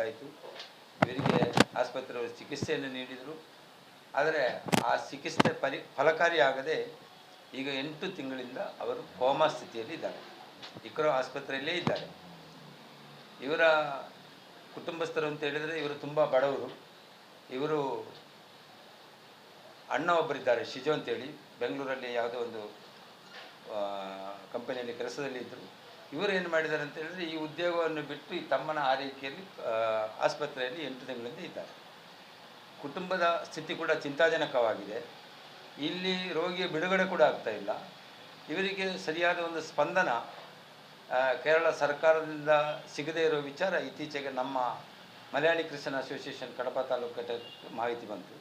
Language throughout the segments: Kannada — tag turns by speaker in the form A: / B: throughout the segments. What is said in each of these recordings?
A: ಗೊತ್ತಾಯಿತು. ಇವರಿಗೆ ಆಸ್ಪತ್ರೆಯವರು ಚಿಕಿತ್ಸೆಯನ್ನು ನೀಡಿದರು. ಆದರೆ ಆ ಚಿಕಿತ್ಸೆ ಪರಿ ಫಲಕಾರಿಯಾಗದೆ ಈಗ ಎಂಟು ತಿಂಗಳಿಂದ ಅವರು ಕೋಮಾ ಸ್ಥಿತಿಯಲ್ಲಿ ಇದ್ದಾರೆ. ಇಕ್ರೋ ಆಸ್ಪತ್ರೆಯಲ್ಲೇ ಇದ್ದಾರೆ. ಇವರ ಕುಟುಂಬಸ್ಥರು ಅಂತ ಹೇಳಿದರೆ ಇವರು ತುಂಬ ಬಡವರು. ಇವರು ಅಣ್ಣ ಒಬ್ಬರಿದ್ದಾರೆ, ಶಿಜು ಅಂತೇಳಿ. ಬೆಂಗಳೂರಲ್ಲಿ ಯಾವುದೋ ಒಂದು ಕಂಪನಿಯಲ್ಲಿ ಕೆಲಸದಲ್ಲಿ ಇದ್ದರು ಇವರು ಏನು ಮಾಡಿದ್ದಾರೆ ಅಂತ ಹೇಳಿದ್ರೆ, ಈ ಉದ್ಯೋಗವನ್ನು ಬಿಟ್ಟು ಈ ತಮ್ಮನ ಆರೈಕೆಯಲ್ಲಿ ಆಸ್ಪತ್ರೆಯಲ್ಲಿ ಎಂಟು ತಿಂಗಳಿಂದ ಇದ್ದಾರೆ. ಕುಟುಂಬದ ಸ್ಥಿತಿ ಕೂಡ ಚಿಂತಾಜನಕವಾಗಿದೆ. ಇಲ್ಲಿ ರೋಗಿಯ ಬಿಡುಗಡೆ ಕೂಡ ಆಗ್ತಾ ಇಲ್ಲ. ಇವರಿಗೆ ಸರಿಯಾದ ಒಂದು ಸ್ಪಂದನ ಕೇರಳ ಸರ್ಕಾರದಿಂದ ಸಿಗದೇ ಇರೋ ವಿಚಾರ ಇತ್ತೀಚೆಗೆ ನಮ್ಮ ಮಲಯಾಳಿ ಕ್ರಿಶ್ಚನ್ ಅಸೋಸಿಯೇಷನ್ ಕಡಪ ತಾಲೂಕು ಮಾಹಿತಿ ಬಂತು.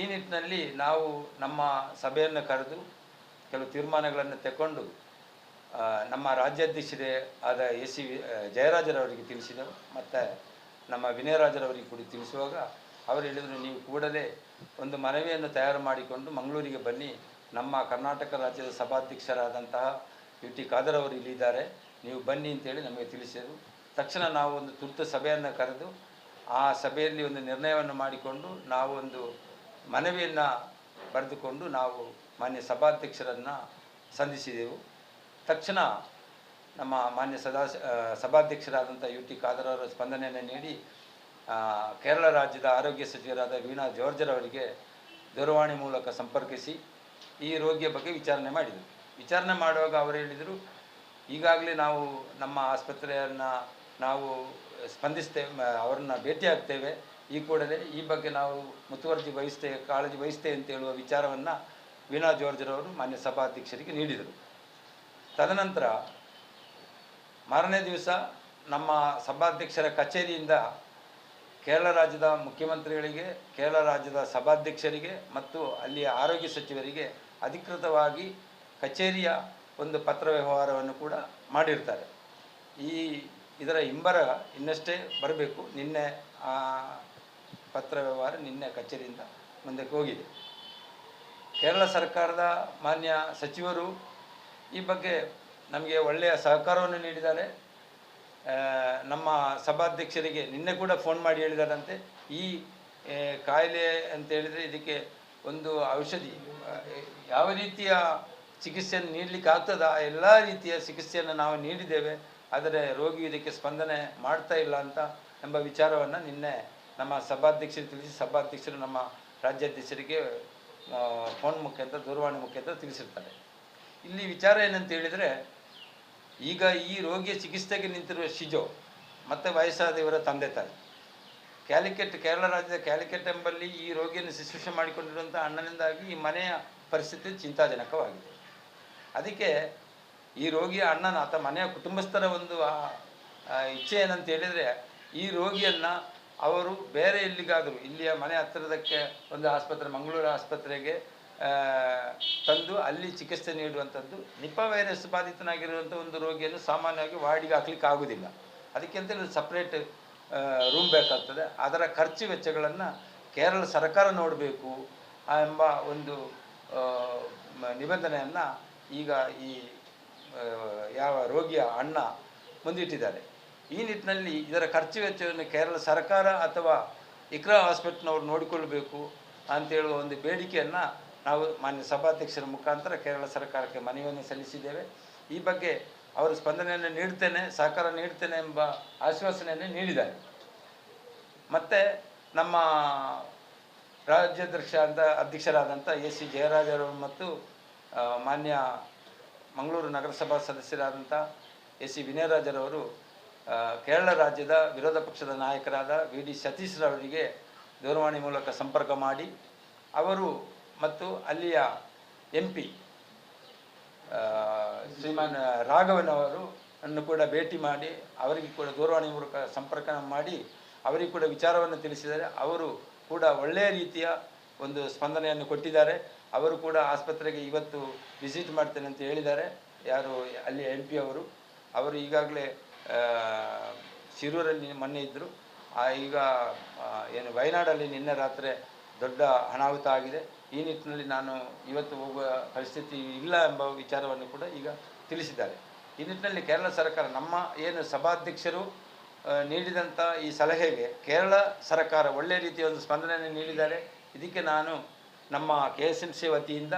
A: ಈ ನಿಟ್ಟಿನಲ್ಲಿ ನಾವು ನಮ್ಮ ಸಭೆಯನ್ನು ಕರೆದು, ಕೆಲವು ತೀರ್ಮಾನಗಳನ್ನು ತಗೊಂಡು ನಮ್ಮ ರಾಜ್ಯಾಧ್ಯಕ್ಷರೇ ಆದ ಎ ಸಿ ಜಯರಾಜರವರಿಗೆ ತಿಳಿಸಿದೆವು. ಮತ್ತು ನಮ್ಮ ವಿನಯರಾಜರವರಿಗೆ ಕೂಡ ತಿಳಿಸುವಾಗ ಅವರು ಹೇಳಿದರು, ನೀವು ಕೂಡಲೇ ಒಂದು ಮನವಿಯನ್ನು ತಯಾರು ಮಾಡಿಕೊಂಡು ಮಂಗಳೂರಿಗೆ ಬನ್ನಿ. ನಮ್ಮ ಕರ್ನಾಟಕ ರಾಜ್ಯದ ಸಭಾಧ್ಯಕ್ಷರಾದಂತಹ ಯು ಟಿ ಖಾದರ್ ಅವರು ಇಲ್ಲಿದ್ದಾರೆ ನೀವು ಬನ್ನಿ ಅಂತೇಳಿ ನಮಗೆ ತಿಳಿಸಿದರು. ತಕ್ಷಣ ನಾವು ಒಂದು ತುರ್ತು ಸಭೆಯನ್ನು ಕರೆದು ಆ ಸಭೆಯಲ್ಲಿ ಒಂದು ನಿರ್ಣಯವನ್ನು ಮಾಡಿಕೊಂಡು ನಾವು ಒಂದು ಮನವಿಯನ್ನು ಬರೆದುಕೊಂಡು ನಾವು ಮಾನ್ಯ ಸಭಾಧ್ಯಕ್ಷರನ್ನು ಸಂಧಿಸಿದೆವು. ತಕ್ಷಣ ನಮ್ಮ ಮಾನ್ಯ ಸದಾ ಸಭಾಧ್ಯಕ್ಷರಾದಂಥ ಯು ಟಿ ಖಾದರ್ ಅವರ ಸ್ಪಂದನೆಯನ್ನು ನೀಡಿ ಕೇರಳ ರಾಜ್ಯದ ಆರೋಗ್ಯ ಸಚಿವರಾದ ವೀಣಾ ಜಾರ್ಜರವರಿಗೆ ದೂರವಾಣಿ ಮೂಲಕ ಸಂಪರ್ಕಿಸಿ ಈ ರೋಗಿಯ ಬಗ್ಗೆ ವಿಚಾರಣೆ ಮಾಡಿದರು. ವಿಚಾರಣೆ ಮಾಡುವಾಗ ಅವರು ಹೇಳಿದರು, ಈಗಾಗಲೇ ನಾವು ನಮ್ಮ ಆಸ್ಪತ್ರೆಯನ್ನು ನಾವು ಸ್ಪಂದಿಸ್ತೇವೆ ಅವರನ್ನ ಭೇಟಿಯಾಗ್ತೇವೆ ಈ ಕೂಡಲೇ ಈ ಬಗ್ಗೆ ನಾವು ಮುತುವರ್ಜಿ ವಹಿಸ್ತೇವೆ ಕಾಳಜಿ ವಹಿಸ್ತೇವೆ ಅಂತ ಹೇಳುವ ವಿಚಾರವನ್ನು ವೀಣಾ ಜಾರ್ಜರವರು ಮಾನ್ಯ ಸಭಾಧ್ಯಕ್ಷರಿಗೆ ನೀಡಿದರು. ತದನಂತರ ಮಾರನೇ ದಿವಸ ನಮ್ಮ ಸಭಾಧ್ಯಕ್ಷರ ಕಚೇರಿಯಿಂದ ಕೇರಳ ರಾಜ್ಯದ ಮುಖ್ಯಮಂತ್ರಿಗಳಿಗೆ, ಕೇರಳ ರಾಜ್ಯದ ಸಭಾಧ್ಯಕ್ಷರಿಗೆ ಮತ್ತು ಅಲ್ಲಿಯ ಆರೋಗ್ಯ ಸಚಿವರಿಗೆ ಅಧಿಕೃತವಾಗಿ ಕಚೇರಿಯ ಒಂದು ಪತ್ರ ವ್ಯವಹಾರವನ್ನು ಕೂಡ ಮಾಡಿರ್ತಾರೆ. ಈ ಇದರ ಹಿಂಬರ ಇನ್ನಷ್ಟೇ ಬರಬೇಕು. ನಿನ್ನೆ ಪತ್ರ ವ್ಯವಹಾರ ನಿನ್ನೆ ಕಚೇರಿಯಿಂದ ಮುಂದಕ್ಕೆ ಹೋಗಿದೆ. ಕೇರಳ ಸರ್ಕಾರದ ಮಾನ್ಯ ಸಚಿವರು ಈ ಬಗ್ಗೆ ನಮಗೆ ಒಳ್ಳೆಯ ಸಹಕಾರವನ್ನು ನೀಡಿದ್ದಾರೆ. ನಮ್ಮ ಸಭಾಧ್ಯಕ್ಷರಿಗೆ ನಿನ್ನೆ ಕೂಡ ಫೋನ್ ಮಾಡಿ ಹೇಳಿದಾರಂತೆ. ಈ ಕಾಯಿಲೆ ಅಂತ ಹೇಳಿದರೆ ಇದಕ್ಕೆ ಒಂದು ಔಷಧಿ ಯಾವ ರೀತಿಯ ಚಿಕಿತ್ಸೆಯನ್ನು ನೀಡಲಿಕ್ಕೆ ಆಗ್ತದ ಎಲ್ಲ ರೀತಿಯ ಚಿಕಿತ್ಸೆಯನ್ನು ನಾವು ನೀಡಿದ್ದೇವೆ. ಆದರೆ ರೋಗಿ ಇದಕ್ಕೆ ಸ್ಪಂದನೆ ಮಾಡ್ತಾ ಇಲ್ಲ ಅಂತ ಎಂಬ ವಿಚಾರವನ್ನು ನಿನ್ನೆ ನಮ್ಮ ಸಭಾಧ್ಯಕ್ಷರು ತಿಳಿಸಿ, ಸಭಾಧ್ಯಕ್ಷರು ನಮ್ಮ ರಾಜ್ಯಾಧ್ಯಕ್ಷರಿಗೆ ಫೋನ್ ಮುಖಾಂತರ ದೂರವಾಣಿ ಮುಖಾಂತರ ತಿಳಿಸಿರ್ತಾರೆ. ಇಲ್ಲಿ ವಿಚಾರ ಏನಂತ ಹೇಳಿದರೆ, ಈಗ ಈ ರೋಗಿಯ ಚಿಕಿತ್ಸೆಗೆ ನಿಂತಿರುವ ಶಿಜೋ, ಮತ್ತು ವಯಸ್ಸಾದ ಇವರ ತಂದೆ ತಾಯಿ. ಕ್ಯಾಲಿಕೆಟ್, ಕೇರಳ ರಾಜ್ಯದ ಕ್ಯಾಲಿಕೆಟ್ ಎಂಬಲ್ಲಿ ಈ ರೋಗಿಯನ್ನು ಶುಶ್ರೂಷೆ ಮಾಡಿಕೊಂಡಿರುವಂಥ ಅಣ್ಣನಿಂದಾಗಿ ಈ ಮನೆಯ ಪರಿಸ್ಥಿತಿ ಚಿಂತಾಜನಕವಾಗಿದೆ. ಅದಕ್ಕೆ ಈ ರೋಗಿಯ ಅಣ್ಣನ ಅಥವಾ ಮನೆಯ ಕುಟುಂಬಸ್ಥರ ಒಂದು ಇಚ್ಛೆ ಏನಂತ ಹೇಳಿದರೆ, ಈ ರೋಗಿಯನ್ನು ಅವರು ಬೇರೆ ಎಲ್ಲಿಗಾದರೂ, ಇಲ್ಲಿಯ ಮನೆ ಹತ್ತಿರದಕ್ಕೆ ಒಂದು ಆಸ್ಪತ್ರೆ, ಮಂಗಳೂರು ಆಸ್ಪತ್ರೆಗೆ ತಂದು ಅಲ್ಲಿ ಚಿಕಿತ್ಸೆ ನೀಡುವಂಥದ್ದು ನಿಪಾ ವೈರಸ್ ಬಾಧಿತನಾಗಿರುವಂಥ ಒಂದು ರೋಗಿಯನ್ನು ಸಾಮಾನ್ಯವಾಗಿ ವಾರ್ಡಿಗೆ ಹಾಕ್ಲಿಕ್ಕೆ ಆಗೋದಿಲ್ಲ. ಅದಕ್ಕೆ ಅಂತೇಳಿ ಸಪ್ರೇಟ್ ರೂಮ್ ಬೇಕಾಗ್ತದೆ. ಅದರ ಖರ್ಚು ವೆಚ್ಚಗಳನ್ನು ಕೇರಳ ಸರ್ಕಾರ ನೋಡಬೇಕು ಎಂಬ ಒಂದು ನಿಬಂಧನೆಯನ್ನು ಈಗ ಈ ಯಾವ ರೋಗಿಯ ಅಣ್ಣ ಮುಂದಿಟ್ಟಿದ್ದಾರೆ. ಈ ನಿಟ್ಟಿನಲ್ಲಿ ಇದರ ಖರ್ಚು ವೆಚ್ಚವನ್ನು ಕೇರಳ ಸರ್ಕಾರ ಅಥವಾ ಇಕ್ರಾ ಹಾಸ್ಪಿಟ್ಲ್ನವರು ನೋಡಿಕೊಳ್ಳಬೇಕು ಅಂತೇಳುವ ಒಂದು ಬೇಡಿಕೆಯನ್ನು ನಾವು ಮಾನ್ಯ ಸಭಾಧ್ಯಕ್ಷರ ಮುಖಾಂತರ ಕೇರಳ ಸರ್ಕಾರಕ್ಕೆ ಮನವಿಯನ್ನು ಸಲ್ಲಿಸಿದ್ದೇವೆ. ಈ ಬಗ್ಗೆ ಅವರು ಸ್ಪಂದನೆಯನ್ನು ನೀಡ್ತೇನೆ, ಸಹಕಾರ ನೀಡ್ತೇನೆ ಎಂಬ ಆಶ್ವಾಸನೆಯನ್ನು ನೀಡಿದ್ದಾರೆ. ಮತ್ತು ನಮ್ಮ ರಾಜ್ಯಾಧ್ಯಕ್ಷ ಅಂತ, ಅಧ್ಯಕ್ಷರಾದಂಥ ಎ ಸಿ ಜಯರಾಜರು ಮತ್ತು ಮಾನ್ಯ ಮಂಗಳೂರು ನಗರಸಭಾ ಸದಸ್ಯರಾದಂಥ ಎ ಸಿ ವಿನಯರಾಜರವರು ಕೇರಳ ರಾಜ್ಯದ ವಿರೋಧ ಪಕ್ಷದ ನಾಯಕರಾದ ವಿ ಡಿ ಸತೀಶ್ರವರಿಗೆ ದೂರವಾಣಿ ಮೂಲಕ ಸಂಪರ್ಕ ಮಾಡಿ, ಅವರು ಮತ್ತು ಅಲ್ಲಿಯ ಎಂ ಪಿ ಶ್ರೀಮಾನ್ ರಾಘವನ್ ಅವರು ಅನ್ನು ಕೂಡ ಭೇಟಿ ಮಾಡಿ, ಅವರಿಗೆ ಕೂಡ ದೂರವಾಣಿ ಮೂಲಕ ಸಂಪರ್ಕ ಮಾಡಿ, ಅವರಿಗೆ ಕೂಡ ವಿಚಾರವನ್ನು ತಿಳಿಸಿದ್ದಾರೆ ಅವರು ಕೂಡ ಒಳ್ಳೆಯ ರೀತಿಯ ಒಂದು ಸ್ಪಂದನೆಯನ್ನು ಕೊಟ್ಟಿದ್ದಾರೆ. ಅವರು ಕೂಡ ಆಸ್ಪತ್ರೆಗೆ ಇವತ್ತು ವಿಸಿಟ್ ಮಾಡ್ತೇನೆ ಅಂತ ಹೇಳಿದ್ದಾರೆ. ಯಾರು ಅಲ್ಲಿ ಎಂ ಪಿ ಅವರು. ಅವರು ಈಗಾಗಲೇ ಶಿರೂರಲ್ಲಿ ಮೊನ್ನೆ ಇದ್ದರು. ಈಗ ಏನು, ವಯನಾಡಲ್ಲಿ ನಿನ್ನೆ ರಾತ್ರಿ ದೊಡ್ಡ ಅನಾಹುತ ಆಗಿದೆ. ಈ ನಿಟ್ಟಿನಲ್ಲಿ ನಾನು ಇವತ್ತು ಹೋಗುವ ಪರಿಸ್ಥಿತಿ ಇಲ್ಲ ಎಂಬ ವಿಚಾರವನ್ನು ಕೂಡ ಈಗ ತಿಳಿಸಿದ್ದಾರೆ. ಈ ನಿಟ್ಟಿನಲ್ಲಿ ಕೇರಳ ಸರ್ಕಾರ ನಮ್ಮ ಏನು ಸಭಾಧ್ಯಕ್ಷರು ನೀಡಿದಂಥ ಈ ಸಲಹೆಗೆ ಕೇರಳ ಸರ್ಕಾರ ಒಳ್ಳೆಯ ರೀತಿಯ ಒಂದು ಸ್ಪಂದನೆಯನ್ನು ನೀಡಿದ್ದಾರೆ. ಇದಕ್ಕೆ ನಾನು ನಮ್ಮ ಕೆ ಎಸ್ ಎಂ ಸಿ ವತಿಯಿಂದ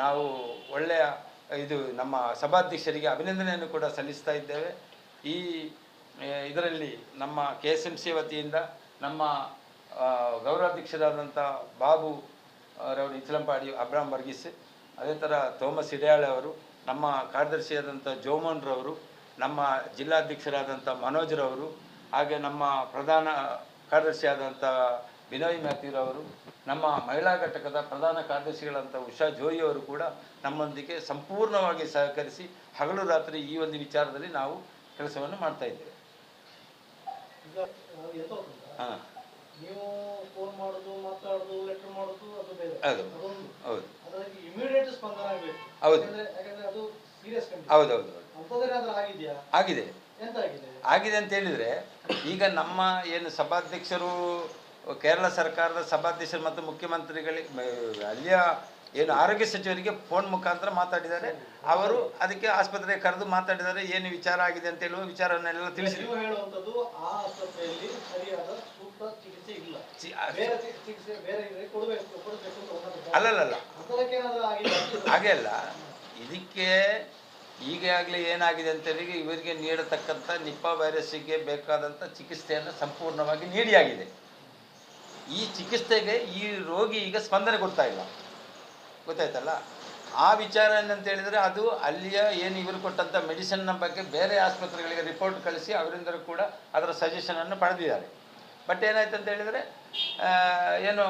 A: ನಾವು ಒಳ್ಳೆಯ ಇದು ನಮ್ಮ ಸಭಾಧ್ಯಕ್ಷರಿಗೆ ಅಭಿನಂದನೆಯನ್ನು ಕೂಡ ಸಲ್ಲಿಸ್ತಾ ಇದ್ದೇವೆ. ಈ ಇದರಲ್ಲಿ ನಮ್ಮ ಕೆ ಎಸ್ ಎಂ ಸಿ ವತಿಯಿಂದ ನಮ್ಮ ಗೌರವಾಧ್ಯಕ್ಷರಾದಂಥ ಬಾಬು ರವರು ಇಚಲಂಪಾಡಿ ಅಬ್ರಾಮ್ ವರ್ಗೀಸ್ ಅದೇ ಥರ ತೋಮಸ್ ಹಿಡಿಯಾಳೆ ಅವರು ನಮ್ಮ ಕಾರ್ಯದರ್ಶಿಯಾದಂಥ ಜೋಮೋನ್ ರವರು ನಮ್ಮ ಜಿಲ್ಲಾಧ್ಯಕ್ಷರಾದಂಥ ಮನೋಜ್ ರವರು ಹಾಗೆ ನಮ್ಮ ಪ್ರಧಾನ ಕಾರ್ಯದರ್ಶಿಯಾದಂಥ ವಿನಯ್ ಮ್ಯಾಥ್ಯೂರವರು ನಮ್ಮ ಮಹಿಳಾ ಘಟಕದ ಪ್ರಧಾನ ಕಾರ್ಯದರ್ಶಿಗಳಂಥ ಉಷಾ ಜೋಯಿ ಅವರು ಕೂಡ ನಮ್ಮೊಂದಿಗೆ ಸಂಪೂರ್ಣವಾಗಿ ಸಹಕರಿಸಿ ಹಗಲು ರಾತ್ರಿ ಈ ಒಂದು ವಿಚಾರದಲ್ಲಿ ನಾವು ಕೆಲಸವನ್ನು ಮಾಡ್ತಾ ಇದ್ದೇವೆ. ಹಾಂ.
B: ನೀವು ಫೋನ್ ಮಾಡೋದು ಮಾತಾಡೋದು ಲೆಟರ್ ಮಾಡೋದು ಅದು ಬೇರೆ.
A: ಅದು. ಹೌದು.
B: ಅದಕ್ಕೆ ಇಮಿಡಿಯೇಟ್ ಸ್ಪಂದನ ಆಗಬೇಕು.
A: ಹೌದು.
B: ಯಾಕಂದ್ರೆ ಯಾಕಂದ್ರೆ ಅದು ಸೀರಿಯಸ್ ಕಂಡಿಷನ್
A: ಹೌದೌದು ಹೌದು
B: ಅಂಥದ್ದೇನಾದ್ರೂ ಆಗಿದೆಯಾ?
A: ಆಗಿದೆ.
B: ಎಂತ ಆಗಿದೆ
A: ಆಗಿದೆ ಅಂತ ಹೇಳಿದ್ರೆ ಈಗ ನಮ್ಮ ಏನು ಸಭಾಧ್ಯಕ್ಷರು ಕೇರಳ ಸರ್ಕಾರದ ಸಭಾಧ್ಯಕ್ಷರು ಮತ್ತು ಮುಖ್ಯಮಂತ್ರಿಗಳಿಗೆ ಅಲ್ಲಿಯ ಏನು ಆರೋಗ್ಯ ಸಚಿವರಿಗೆ ಫೋನ್ ಮುಖಾಂತರ ಮಾತಾಡಿದ್ದಾರೆ. ಅವರು ಅದಕ್ಕೆ ಆಸ್ಪತ್ರೆಗೆ ಕರೆದು ಮಾತಾಡಿದ್ದಾರೆ. ಏನು ವಿಚಾರ ಆಗಿದೆ ಅಂತ ಹೇಳುವ ವಿಚಾರವನ್ನೆಲ್ಲ ತಿಳಿಸಿದ್ರು.
B: ಆಗಿದೆ
A: ಹಾಗೆ ಅಲ್ಲ. ಇದಕ್ಕೆ ಈಗಾಗಲೇ ಏನಾಗಿದೆ ಅಂತ ಹೇಳಿ ಇವರಿಗೆ ನೀಡತಕ್ಕಂಥ ನಿಪ್ಪಾ ವೈರಸ್ಸಿಗೆ ಬೇಕಾದಂಥ ಚಿಕಿತ್ಸೆಯನ್ನು ಸಂಪೂರ್ಣವಾಗಿ ನೀಡಿಯಾಗಿದೆ. ಈ ಚಿಕಿತ್ಸೆಗೆ ಈ ರೋಗಿ ಈಗ ಸ್ಪಂದನೆ ಕೊಡ್ತಾ ಇಲ್ಲ. ಗೊತ್ತಾಯ್ತಲ್ಲ? ಆ ವಿಚಾರ ಏನಂತ ಹೇಳಿದರೆ ಅದು ಅಲ್ಲಿಯ ಏನು ಇವರು ಕೊಟ್ಟಂಥ ಮೆಡಿಸಿನ್ನ ಬಗ್ಗೆ ಬೇರೆ ಆಸ್ಪತ್ರೆಗಳಿಗೆ ರಿಪೋರ್ಟ್ ಕಳಿಸಿ ಅವರಿಂದ ಕೂಡ ಅದರ ಸಜೆಷನನ್ನು ಪಡೆದಿದ್ದಾರೆ. ಬಟ್ ಏನಾಯ್ತು ಅಂತ ಹೇಳಿದ್ರೆ ಏನು